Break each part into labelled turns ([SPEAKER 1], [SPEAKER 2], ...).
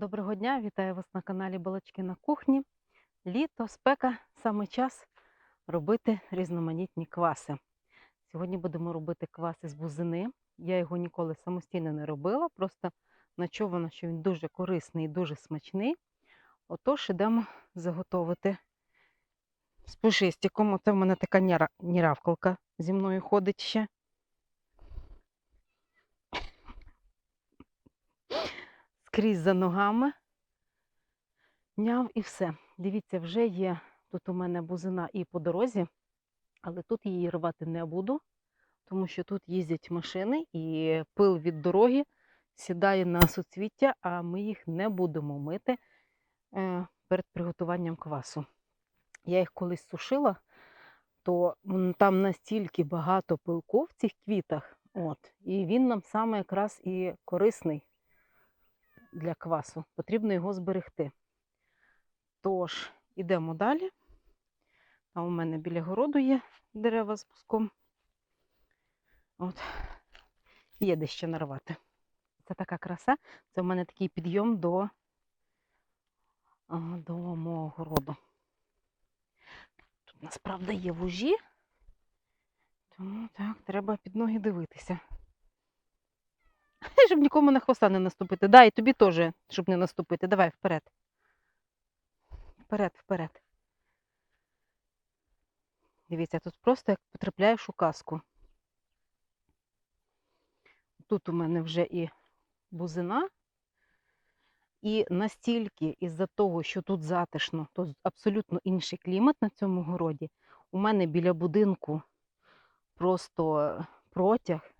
[SPEAKER 1] Доброго дня, вітаю вас на каналі Балачки на кухні. Літо, спека, саме час робити різноманітні кваси. Сьогодні будемо робити кваси з бузини. Я його ніколи самостійно не робила, просто начовано, що він дуже корисний і дуже смачний. Отож, ідемо заготовити з пушистиком. Оце в мене така нєравкалка зі мною ходить ще. Скрізь за ногами. Няв і все. Дивіться, вже є тут у мене бузина і по дорозі, але тут її рвати не буду, тому що тут їздять машини і пил від дороги сідає на суцвіття, а ми їх не будемо мити е, перед приготуванням квасу. Я їх колись сушила, то там настільки багато пилку в цих квітах, от, і він нам саме якраз і корисний для квасу. Потрібно його зберегти. Тож, ідемо далі. А у мене біля городу є дерева з пуском. От. Є де ще нарвати. Це така краса. Це в мене такий підйом до, до мого городу. Тут насправді є вужі, тому так, треба під ноги дивитися. Щоб нікому на хвоста не наступити. Да, і тобі теж, щоб не наступити. Давай вперед. Вперед, вперед. Дивіться, тут просто як потрапляєш у казку. Тут у мене вже і бузина. І настільки із-за того, що тут затишно, то абсолютно інший клімат на цьому городі. У мене біля будинку просто протяг,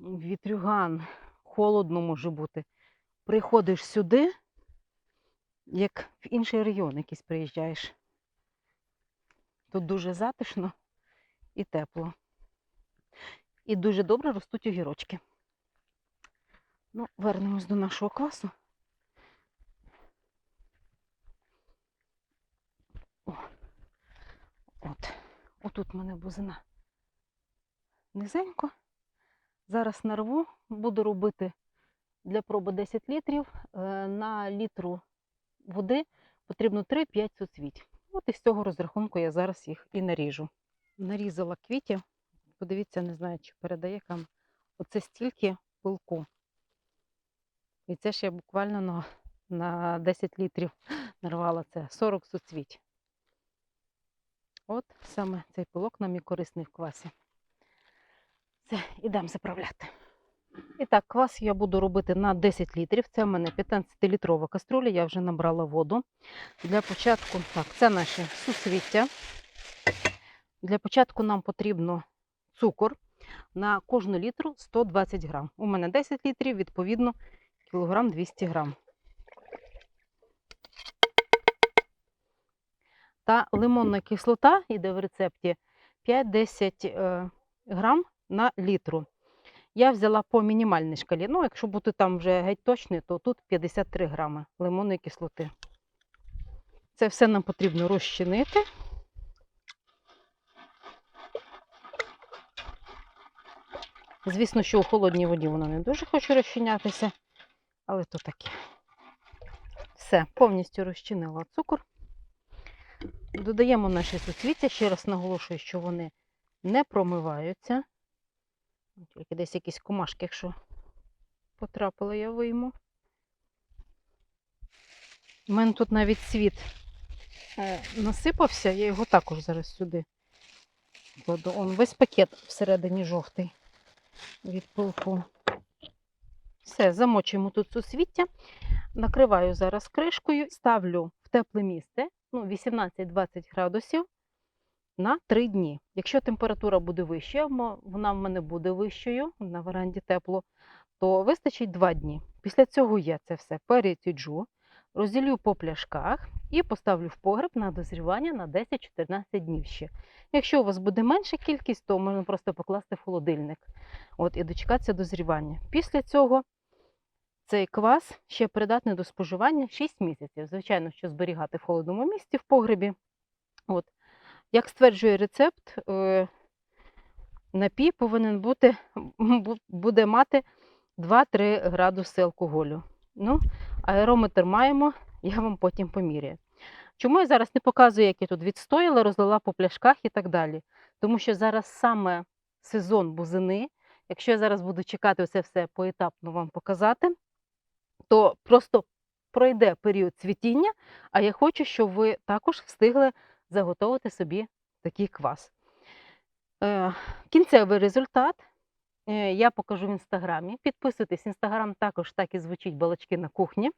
[SPEAKER 1] вітрюган, холодно може бути. Приходиш сюди, як в інший район якийсь приїжджаєш. Тут дуже затишно і тепло. І дуже добре ростуть огірочки. Ну, вернемось до нашого квасу. О, от, отут в мене бузина. Низенько. Зараз нарву, буду робити для проби 10 літрів. Е, На літру води потрібно 3-5 суцвіть. От із цього розрахунку я зараз їх і наріжу. Нарізала квітів. Подивіться, не знаю, чи передає кам. Оце стільки пилку. І це ж я буквально на, на 10 літрів нарвала це 40 суцвіть. От саме цей пилок нам і корисний в квасі. Все, ідемо заправляти. І так, квас я буду робити на 10 літрів. Це в мене 15-літрова каструля, я вже набрала воду. Для початку, так, це наше суцвіття. Для початку нам потрібно цукор на кожну літру 120 грам. У мене 10 літрів, відповідно, кілограм 200 грам. Та лимонна кислота йде в рецепті 5-10 е, грам на літру. Я взяла по мінімальній шкалі. Ну, якщо бути там вже геть точний, то тут 53 грами лимонної кислоти. Це все нам потрібно розчинити. Звісно, що у холодній воді воно не дуже хоче розчинятися, але то таке. Все, повністю розчинила цукор. Додаємо наші суцвіття. Ще раз наголошую, що вони не промиваються. Тільки десь якісь комашки, якщо потрапили, я вийму. У мене тут навіть світ е, насипався, я його також зараз сюди кладу. Он весь пакет всередині жовтий від пилку. Все, замочуємо тут суцвіття. Накриваю зараз кришкою, ставлю в тепле місце, ну, 18-20 градусів на 3 дні. Якщо температура буде вища, вона в мене буде вищою, на веранді тепло, то вистачить 2 дні. Після цього я це все переціджу, розділю по пляшках і поставлю в погреб на дозрівання на 10-14 днів ще. Якщо у вас буде менша кількість, то можна просто покласти в холодильник от, і дочекатися дозрівання. Після цього цей квас ще придатний до споживання 6 місяців. Звичайно, що зберігати в холодному місці в погребі. От. Як стверджує рецепт, е, напій повинен бути, буде мати 2-3 градуси алкоголю. Ну, Аерометр маємо, я вам потім поміряю. Чому я зараз не показую, як я тут відстояла, розлила по пляшках і так далі? Тому що зараз саме сезон бузини. Якщо я зараз буду чекати оце все поетапно вам показати, то просто пройде період цвітіння, а я хочу, щоб ви також встигли заготовити собі такий квас. Е, кінцевий результат е, я покажу в інстаграмі. Підписуйтесь, інстаграм також так і звучить балачки на кухні.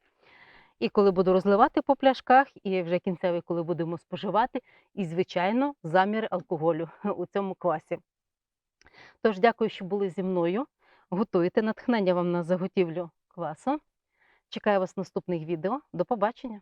[SPEAKER 1] І коли буду розливати по пляшках, і вже кінцевий, коли будемо споживати, і, звичайно, замір алкоголю у цьому квасі. Тож, дякую, що були зі мною. Готуйте натхнення вам на заготівлю квасу. Чекаю вас в наступних відео. До побачення!